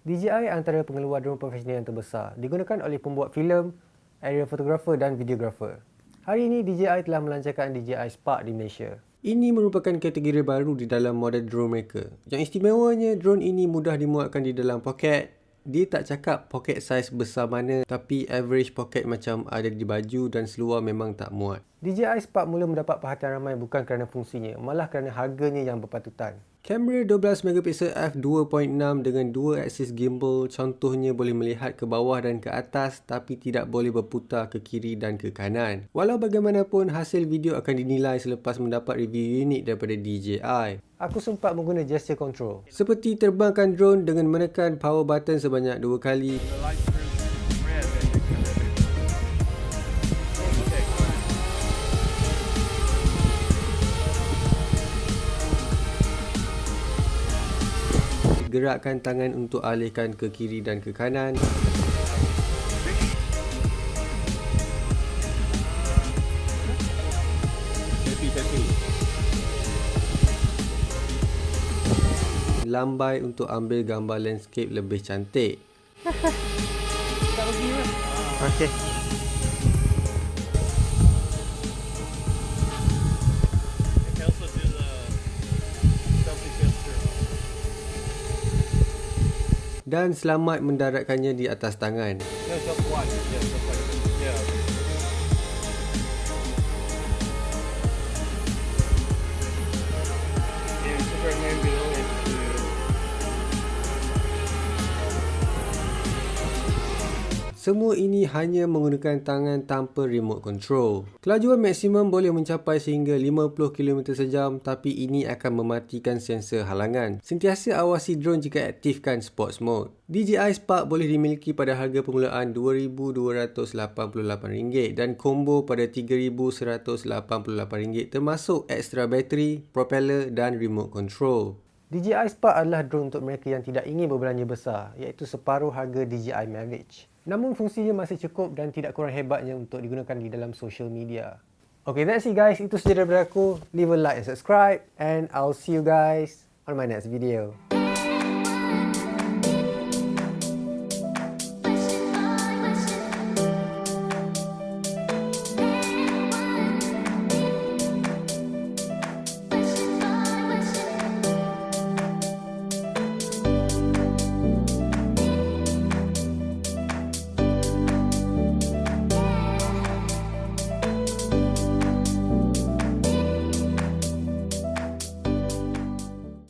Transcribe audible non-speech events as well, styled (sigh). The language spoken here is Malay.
DJI antara pengeluar drone profesional yang terbesar. Digunakan oleh pembuat filem, aerial photographer dan videographer. Hari ini DJI telah melancarkan DJI Spark di Malaysia. Ini merupakan kategori baru di dalam model drone mereka. Yang istimewanya, drone ini mudah dimuatkan di dalam poket. Dia tak cakap poket saiz besar mana tapi average poket macam ada di baju dan seluar memang tak muat. DJI Spark mula mendapat perhatian ramai bukan kerana fungsinya, malah kerana harganya yang berpatutan. Kamera 12MP f2.6 dengan dua aksis gimbal contohnya boleh melihat ke bawah dan ke atas tapi tidak boleh berputar ke kiri dan ke kanan. Walau bagaimanapun hasil video akan dinilai selepas mendapat review unik daripada DJI. Aku sempat menggunakan gesture control. Seperti terbangkan drone dengan menekan power button sebanyak dua kali. Gerakkan tangan untuk alihkan ke kiri dan ke kanan. Lambai untuk ambil gambar landscape lebih cantik. (laughs) Okay. Dan selamat mendaratkannya di atas tangan. Semua ini hanya menggunakan tangan tanpa remote control. Kelajuan maksimum boleh mencapai sehingga 50 km sejam tapi ini akan mematikan sensor halangan. Sentiasa awasi drone jika aktifkan sports mode. DJI Spark boleh dimiliki pada harga permulaan RM2,288 dan combo pada RM3,188 termasuk extra bateri, propeller dan remote control. DJI Spark adalah drone untuk mereka yang tidak ingin berbelanja besar iaitu separuh harga DJI Mavic. Namun fungsinya masih cukup dan tidak kurang hebatnya untuk digunakan di dalam social media. Okay, that's it guys. Itu sahaja daripada aku. Leave a like and subscribe. And I'll see you guys on my next video.